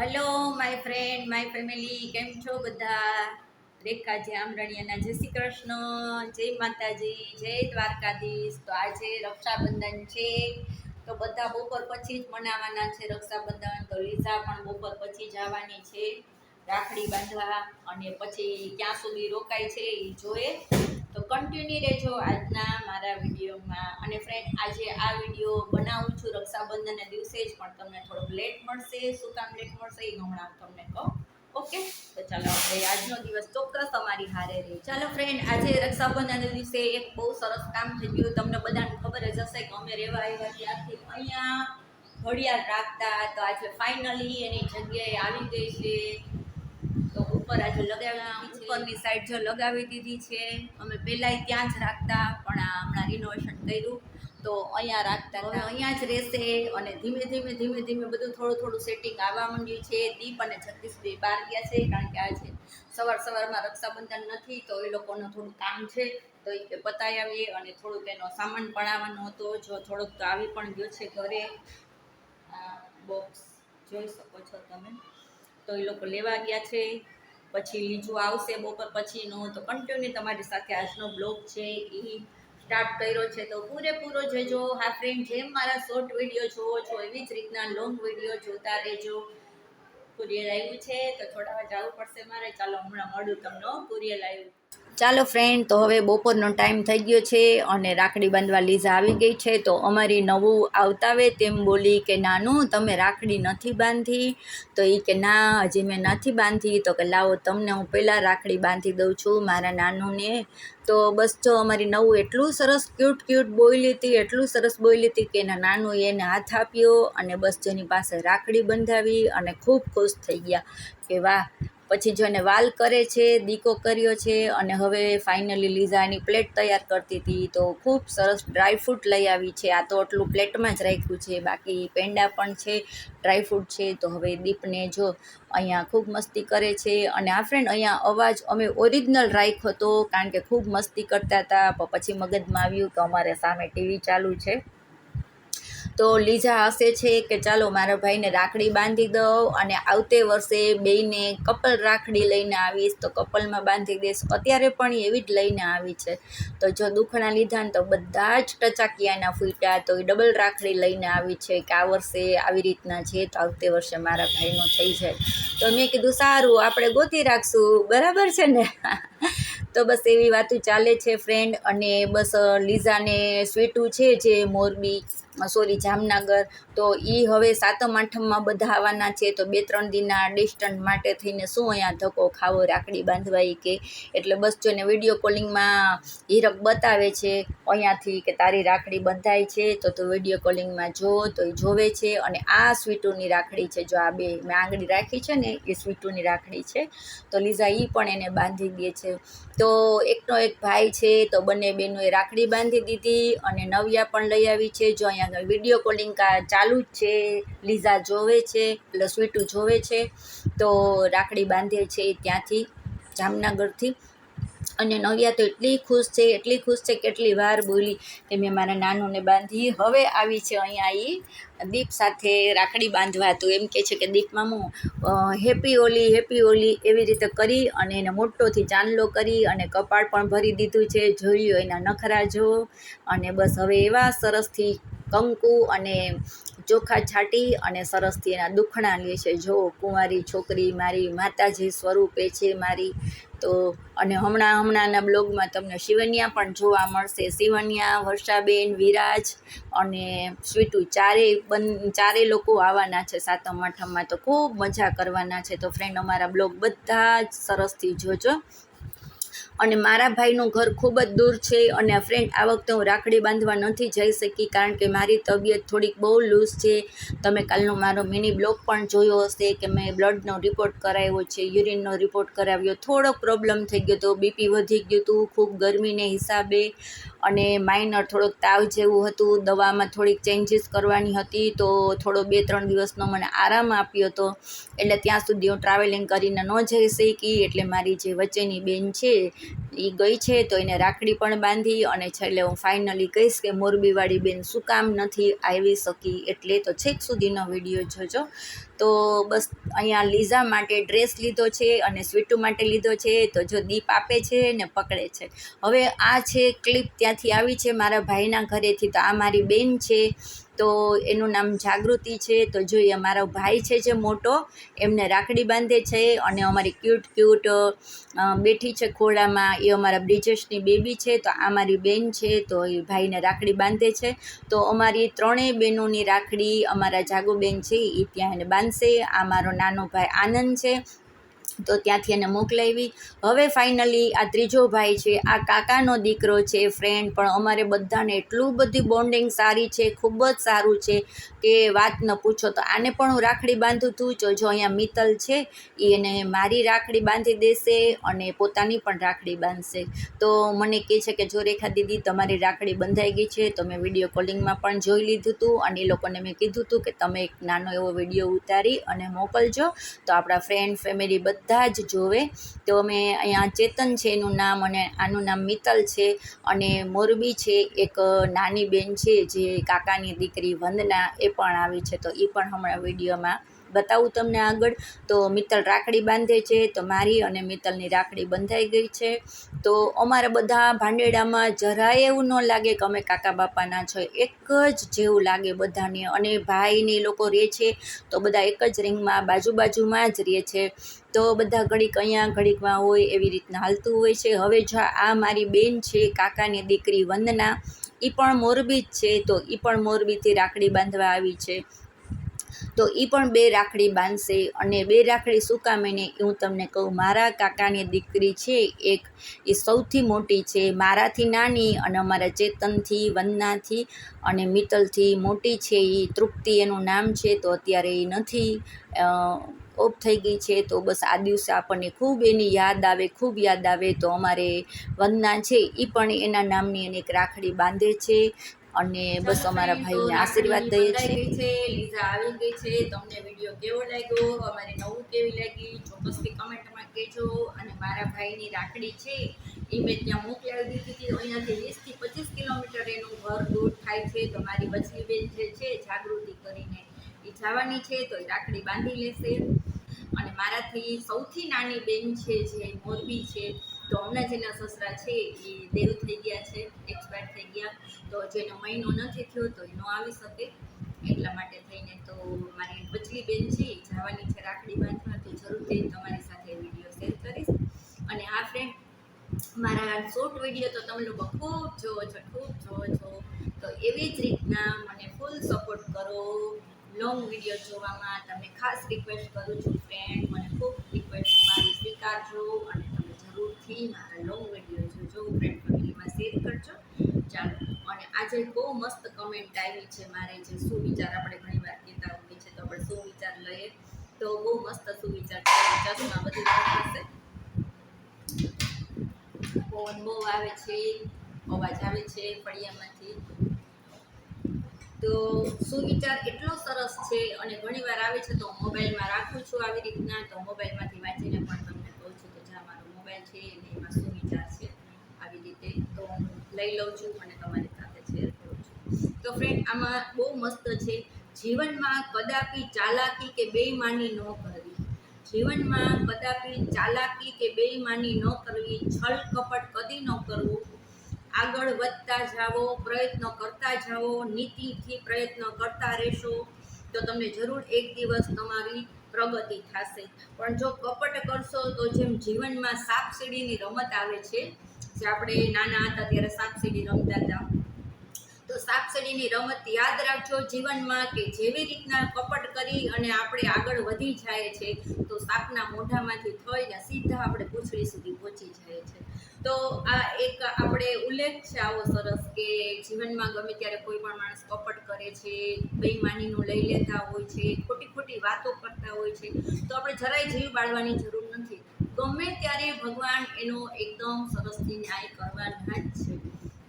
Hello my friend my family કેમ છો બધા? રેખાજી આમરણિયાના જય શ્રી કૃષ્ણ. જય માતાજી, જય દ્વારકાધીશ. તો આજે રક્ષાબંધન છે. તો બધા બપોર પછી જ મનાવવાના છે રક્ષાબંધન. તો લીઝા પણ બપોર પછી જવાની છે. રાખડી બાંધવા અને પછી ક્યાં સુધી રોકાય છે એ જોઈએ. કન્ટિન્યુ રહેજો આજના મારા વિડીયોમાં. અને ફ્રેન્ડ આજે આ વીડિયો બનાવું છું રક્ષાબંધનના દિવસે જ, પણ તમને થોડોક લેટ મળશે. શું કામ લેટ મળશે એ હમણાં તમને કહું. ઓકે તો ચાલો આપણે આજનો દિવસ ચોક્કસ અમારી હારે રહે. ચાલો ફ્રેન્ડ આજે રક્ષાબંધનના દિવસે એક બહુ સરસ કામ થઈ ગયું. તમને બધાને ખબર જ હશે કે અમે રહેવા આવ્યા ત્યારથી અહીંયા ઘડિયાળ રાખતા. તો આજે ફાઇનલી એની જગ્યાએ આવી ગઈ છે. ઉપર આજે લગાવી ઉપરની સાઈડ જો લગાવી દીધી છે. અમે પહેલાંય ત્યાં જ રાખતા, પણ આ હમણાં રિનોવેશન કર્યું. તો અહીંયા રાખતા હવે અહીંયા જ રહેશે અને ધીમે ધીમે ધીમે ધીમે બધું થોડું થોડું સેટિંગ આવવા માંડ્યું છે. દીપ અને જગદીશભાઈ બહાર ગયા છે, કારણ કે આજે સવાર સવારમાં રક્ષાબંધન નથી, તો એ લોકોનું થોડું કામ છે. તો એ પતાવી આવીએ અને થોડુંક એનો સામાન પણ આવવાનો હતો. જો થોડુંક તો આવી પણ ગયો છે ઘરે. આ બોક્સ જોઈ શકો છો તમે. તો એ લોકો લેવા ગયા છે. પછી લીજું આવશે બપોર પછીનો, તો કન્ટિન્યુ તમારી સાથે આજનો બ્લોગ છે એ સ્ટાર્ટ કર્યો છે. તો પૂરેપૂરો જોજો. હા ફ્રેન્ડ જેમ મારા શોર્ટ વીડિયો જોવો છો, એવી જ રીતના લોંગ વીડિયો જોતા રહેજો. કુરિયર આવ્યું છે, તો થોડા વાર જવું પડશે મારે. ચાલો, હમણાં મળું તમને કુરિયર આવ્યું. ચાલો ફ્રેન્ડ તો હવે બપોરનો ટાઈમ થઈ ગયો છે અને રાખડી બાંધવા લીઝા આવી ગઈ છે. તો અમારી નવું આવતાવે તેમ બોલી કે, નાનું, તમે રાખડી નથી બાંધી. તો એ કે, ના, હજી મેં નથી બાંધી. તો કે, લાવો, તમને હું પહેલાં રાખડી બાંધી દઉં છું મારા નાનુને. તો બસ જો અમારી નવું એટલું સરસ ક્યુટ ક્યુટ બોલી હતી, એટલું સરસ બોલી હતી કે, એના નાનું એને હાથ આપ્યો અને બસ જેની પાસે રાખડી બંધાવી અને ખૂબ ખુશ થઈ ગયા કે, વાહ પછી જો એને વાલ કરે છે, દીકો કર્યો છે અને હવે ફાઇનલી લીઝા એની પ્લેટ તૈયાર કરતી હતી, તો ખૂબ સરસ ડ્રાયફ્રૂટ લઈ આવી છે. આ તો આટલું પ્લેટમાં જ રાખ્યું છે, બાકી પેંડા પણ છે ડ્રાયફ્રૂટ છે, તો હવે દીપને જો અહીંયા ખૂબ મસ્તી કરે છે અને આ ફ્રેન્ડ અહીંયા અવાજ અમે ઓરિજિનલ રાખ્યો હતો કારણ કે ખૂબ મસ્તી કરતા હતા પછી મગજમાં આવ્યું કે અમારે સામે ટીવી ચાલુ છે. તો લીઝા હશે છે કે ચાલો મારા ભાઈને રાખડી બાંધી દઉં અને આવતે વર્ષે બેયને કપલ રાખડી લઈને આવીશ તો કપલમાં બાંધી દઈશ અત્યારે પણ એવી જ લઈને આવી છે. તો જો દુખણા લીધા ને તો બધા જ ટચાકિયાના ફૂટ્યા તો એ ડબલ રાખડી લઈને આવી છે કે આ વર્ષે આવી રીતના છે તો આવતે વર્ષે મારા ભાઈનો થઈ જાય. તો મેં કીધું, સારું, આપણે ગોતી રાખશું. બરાબર છે ને? તો બસ એવી વાતો ચાલે છે ફ્રેન્ડ અને બસ લીઝાને સ્વીટું છે જે મોરબી સોરી, જામનગર. તો એ હવે સાતમ, આઠમમાં બધા આવવાના છે. તો બે, ત્રણ દિનના ડિસ્ટન્સ માટે થઈને શું અહીંયા ધક્કો ખાવો, રાખડી બાંધવાઈ કે? એટલે બસ જો ને વીડિયો કોલિંગમાં હીરક બતાવે છે, અહીંયાથી કે તારી રાખડી બંધાય છે, તો તું વીડિયો કોલિંગમાં જો, તો એ જોવે છે. અને આ સ્વીટુની રાખડી છે, જો આ બે મેં આંગળી રાખી છે ને, એ સ્વીટુની રાખડી છે. તો લીઝા એ પણ એને બાંધી દે છે. તો એકનો એક ભાઈ છે, તો બંને બેનોએ રાખડી બાંધી દીધી અને નવિયા પણ લઈ આવી છે. જો અહીંયા આગળ વીડિયો કોલિંગ ચાલુ જ છે, લીઝા જોવે છે એટલે સ્વીટું જોવે છે, તો રાખડી બાંધે છે ત્યાંથી, જામનગરથી. અને નવ્યા તો એટલી ખુશ છે, એટલી ખુશ છે કેટલી વાર બોલી કે મેં મારા નાનુને બાંધી, હવે આવી છે અહીંયા એ દીપ સાથે રાખડી બાંધવા તો એમ કે છે કે, દીપ મામું હેપી ઓલી હેપી ઓલી એવી રીતે કરી અને એને મોટોથી ચાંદલો કરી અને કપાળ પણ ભરી દીધું છે, જોયું એના નખરા જો. અને બસ હવે એવા સરસથી કંકુ અને ચોખા છાંટી અને સરસથી એના દુખણા લે છે. જો કુંવારી છોકરી મારી માતાજી સ્વરૂપે છે મારી, તો અને હમણાં હમણાંના બ્લોગમાં તમને શિવન્યા પણ જોવા મળશે. શિવન્યા, વર્ષાબેન, વિરાજ અને સ્વીટુ ચારેય બન ચારે લોકો આવવાના છે સાતમ આઠમમાં, તો ખૂબ મજા કરવાના છે. તો ફ્રેન્ડ અમારા બ્લોગ બધા જ સરસથી જોજો. અને મારા ભાઈનું ઘર ખૂબ જ દૂર છે અને ફ્રેન્ડ આ વખતે હું રાખડી બાંધવા નથી જઈ શકી કારણ કે મારી તબિયત થોડીક બહુ લૂઝ છે. તમે કાલનો મારો મિની બ્લોગ પણ જોયો હશે કે મેં બ્લડનો રિપોર્ટ કરાવ્યો છે યુરિનનો રિપોર્ટ કરાવ્યો. થોડોક પ્રોબ્લેમ થઈ ગયો હતો બીપી વધી ગયું હતું ખૂબ ગરમીને હિસાબે અને માઇનર થોડોક તાવ જેવું હતું, દવામાં થોડીક ચેન્જીસ કરવાની હતી, તો થોડો બે ત્રણ દિવસનો મને આરામ આપ્યો હતો એટલે ત્યાં સુધી હું ટ્રાવેલિંગ કરીને ન જઈ શકી, એટલે મારી જે વચ્ચેની બેન છે, એ ગઈ છે, તો એને રાખડી પણ બાંધી અને છેલ્લે હું ફાઇનલી કહીશ કે મોરબીવાળી બેન શું કામ નથી આવી શકી, એટલે તો છેક સુધીનો વીડિયો જોજો. તો બસ અહીંયા લીઝા માટે ડ્રેસ લીધો છે અને સ્વીટુ માટે લીધો છે, તો જો દીપ આપે છે ને પકડે છે. હવે આ છે ક્લિપ ત્યાંથી આવી છે મારા ભાઈના ઘરેથી. તો આ મારી બેન છે, તો એનું નામ જાગૃતિ છે. તો જોઈએ મારો ભાઈ છે જે મોટો, એમને રાખડી બાંધે છે અને અમારી ક્યુટ ક્યુટ બેઠી છે ખોળામાં. એ અમારા બ્રિજેશની બેબી છે, તો આ મારી બેન છે, તો એ ભાઈને રાખડી બાંધે છે. તો અમારી ત્રણેય બહેનોની રાખડી અમારા જાગુબેન છે એ ત્યાં એને બાંધશે. આ મારો નાનો ભાઈ આનંદ છે તો ત્યાંથી એને મોકલાવી. હવે ફાઇનલી આ ત્રીજો ભાઈ છે, આ કાકાનો દીકરો છે ફ્રેન્ડ પણ અમારે બધાને એટલું બધી બોન્ડિંગ સારી છે, ખૂબ જ સારું છે કે વાત ન પૂછો. તો આને પણ હું રાખડી બાંધું તું. જો જો અહીંયા મિત્તલ છે એ એને મારી રાખડી બાંધી દેશે અને પોતાની પણ રાખડી બાંધશે. તો મને કહે છે કે, જો રેખા દીદી, તમારી રાખડી બંધાઈ ગઈ છે, તો મેં વીડિયો કોલિંગમાં પણ જોઈ લીધું હતું અને એ લોકોને મેં કીધું હતું કે, તમે એક નાનો એવો વીડિયો ઉતારી અને મોકલજો. તો આપણા ફ્રેન્ડ ફેમિલી બધા જ જોવે. તો અમે અહીંયા ચેતન છે, એનું નામ અને આનું નામ મિત્તલ છે અને મોરબી છે, એક નાની બેન છે જે કાકાની દીકરી વંદના એ પણ આવી છે, તો એ પણ હમણાં વિડીયોમાં બતાવું તમને આગળ. તો મિત્તલ રાખડી બાંધે છે, તો મારી અને મિત્તલની રાખડી બંધાઈ ગઈ છે. તો અમારા બધા ભાંડેડામાં જરાય એવું ન લાગે કે અમે કાકા બાપાના છે. એક જ જેવું લાગે બધાને અને ભાઈને લોકો રહે છે, તો બધા એક જ રિંગમાં બાજુ બાજુમાં જ રહે છે. તો બધા ઘડીક અહીંયા ઘડીકમાં હોય એવી રીતના હાલતું હોય છે. હવે જો આ મારી બેન છે, કાકાની દીકરી વંદના એ પણ મોરબી જ છે, તો એ પણ મોરબીથી રાખડી બાંધવા આવી છે. તો એ પણ બે રાખડી બાંધશે અને બે રાખડી શું કામ એને હું તમને કહું, મારા કાકાની દીકરી છે એક, એ સૌથી મોટી છે, મારાથી નાની અને અમારા ચેતનથી, વંદનાથી અને મિત્તલથી મોટી છે. એ તૃપ્તિ એનું નામ છે, તો અત્યારે એ નથી ઓફ થઈ ગઈ છે. તો બસ આ દિવસે આપણને ખૂબ એની યાદ આવે, ખૂબ યાદ આવે તો અમારે વંદના છે. એ પણ એના નામની એને એક રાખડી બાંધે છે. અને બસ અમારા ભાઈને આશીર્વાદ દઈએ છે લીઝા આવી ગઈ છે તમને વીડિયો કેવો લાગ્યો? અમારી નવું કેવી લાગી? ચોક્કસથી કમેન્ટમાં કહેજો. અને મારા ભાઈની રાખડી છે એ મેં ત્યાં મોકલાવી દીધી હતી. અહીંયાથી વીસથી પચીસ કિલોમીટર એનું ઘર દૂર થાય છે. તો મારી બચલી બેન જે છે જાગૃતિ કરીને એ જવાની છે તો એ રાખડી બાંધી લેશે. અને મારાથી સૌથી નાની બેન છે જે મોરબી છે તો હમણાં જેના સસરા છે એ દેવ થઈ ગયા છે એક્સપાયર થઈ ગયા. તો જેનો મહિનો નથી થયો તો એ ન આવી શકે. એટલા માટે થઈને તો મારી બચલી બેન છે એ જવાની છે રાખડી બાંધવા, તો જરૂરથી તમારી સાથે વીડિયો શેર કરીશ. અને આ ફ્રેન્ડ મારા શોર્ટ વીડિયો તો તમે લોકો ખૂબ જોવો છો, ખૂબ જોવો છો. તો એવી જ રીતના મને ફૂલ સપોર્ટ કરો. લોંગ વીડિયો જોવામાં તમને ખાસ રિક્વેસ્ટ કરું છું ફ્રેન્ડ મને ખૂબ રિક્વેસ્ટ મારી સ્વીકારજો. આજે બહુ મસ્ત કમેન્ટ આવી છે મારે જે સુવિચાર આપણે ઘણી વાર કહેતા હોઈએ છીએ, તો આપણે સુવિચાર લઈએ. તો બહુ મસ્ત સુવિચાર ચશ્મા બધું હશે પવન બહુ આવે છે, અવાજ આવે છે ફળિયામાંથી. તો સુવિચાર એટલો સરસ છે, અને ઘણીવાર આવે છે, તો મોબાઈલમાં રાખું છું આવી રીતના, તો મોબાઈલમાંથી વાંચીને પણ તમને મોબાઈલ છે અને એમાં સુવિચાર છે આવી રીતે તો હું લઈ લઉં છું અને તમારી સાથે શેર કરું છું. તો ફ્રેન્ડ આમાં બહુ મસ્ત છે. જીવનમાં કદાપી ચાલાકી કે બેઈમાની ન કરવી. જીવનમાં કદાપી ચાલાકી કે બેઈમાની ન કરવી, છલ કપટ કદી ન કરવું. આગળ વધતા જાઓ, પ્રયત્નો કરતા જાઓ, નીતિથી પ્રયત્ન કરતા રહેશો. તો તમને જરૂર એક દિવસ તમારી પ્રગતિ થશે. પણ જો કપટ કરશો તો જેમ જીવનમાં સાપ સીડીની રમત આવે છે, જે આપણે નાના હતા ત્યારે સાપ સીડી રમતા હતા તો સાપ સીડીની રમત યાદ રાખજો જીવનમાં કે જેવી રીતના કપટ કરી અને આપણે આગળ વધી જાય છે, તો સાપના મોઢામાંથી થઈને સીધા આપણે પૂંછડી સુધી પહોંચી જાય છે. તો આ એક આપણે ઉલ્લેખ છે આવો સરસ કે જીવનમાં ગમે ત્યારે કોઈ પણ માણસ કપટ કરે છે, બેઈમાનીનું લઈ લેતા હોય છે, ખોટી ખોટી વાતો કરતા હોય છે, તો આપણે જરાય જીવ બાળવાની જરૂર નથી. ગમે ત્યારે ભગવાન એનો એકદમ સરસથી ન્યાય કરવાના જ છે.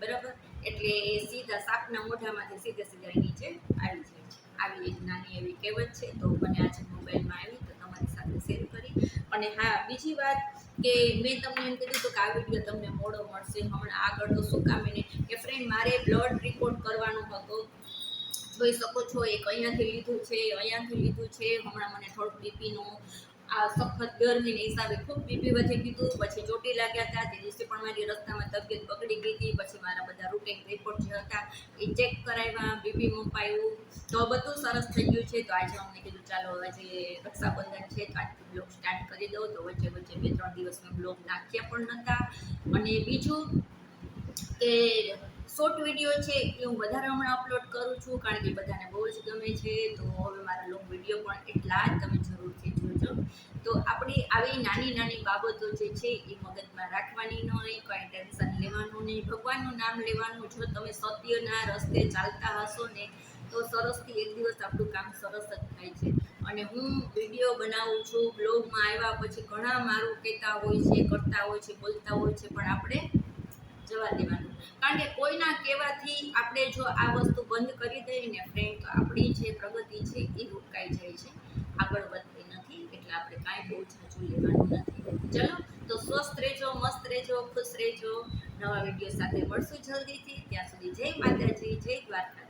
બરાબર? એટલે એ સીધા સાપના મોઢામાંથી સીધે સીધા નીચે આવી જાય છે. આવી એક નાની એવી કહેવત છે, તો મને આજે મોબાઈલમાં આવી, તો તમારી સાથે શેર કરી. અને હા, બીજી વાત કે મેં તમને એમ કીધું હતું કે આ વીડિયો તમને મોડો મળશે. હમણાં આગળ તો શું કામ એને? કે ફ્રેન્ડ મારે બ્લડ રિપોર્ટ કરવાનો હતો. જોઈ શકો છો, એક અહીંયાથી લીધું છે, અહીંયાથી લીધું છે. હમણાં મને થોડુંક બીપીનું આ સખત ગરમીને હિસાબે ખૂબ બીપી વધી ગયું પછી ચોટી લાગ્યા હતા. તે દિવસે પણ મારી રસ્તામાં તબિયત બગડી ગઈ હતી. પછી મારા બધા રૂટીન રિપોર્ટ જે હતા એ ચેક કરાવ્યા. બીપી મપાયું તો બધું સરસ થઈ ગયું છે. તો આજે અમને કીધું, ચાલો આજે રક્ષાબંધન છે, તો આજથી બ્લોગ સ્ટાર્ટ કરી દઉં. તો વચ્ચે વચ્ચે બે ત્રણ દિવસ મેં બ્લોગ નાખ્યા પણ નહોતા અને બીજું કે શોર્ટ વીડિયો છે એ હું વધારે હમણાં અપલોડ કરું છું, કારણ કે બધાને બહુ જ ગમે છે. તો હવે મારા લોંગ વીડિયો પણ એટલા જ. તમે જરૂરથી જોજો તો આપણી આવી નાની નાની બાબતો જે છે એ મગજમાં રાખવાની નહીં કોઈ ટેન્શન લેવાનું નહીં. ભગવાનનું નામ લેવાનું, જો તમે સત્યના રસ્તે ચાલતા હશો ને, તો સરસથી એક દિવસ આપણું કામ સરસ જ થાય છે. અને હું વીડિયો બનાવું છું, બ્લોગમાં આવ્યા પછી ઘણા મારું કહેતા હોય છે, કરતા હોય છે, બોલતા હોય છે, પણ આપણે જવા દેવાનું. કારણ કે કોઈના કહેવાથી આપણે જો આ વસ્તુ બંધ કરી દઈએ ને ફ્રેન્ડ તો આપણી જે પ્રગતિ છે એ રોકાઈ જાય છે. આગળ એટલે આપણે કાંઈ બહુ જાજુ લેવાનું નથી. ચલો, તો સ્વસ્થ રહેજો, મસ્ત રહેજો, ખુશ રહેજો. નવા વીડિયો સાથે મળશું જલ્દીથી. ત્યાં સુધી જય માતાજી, જય દ્વારકા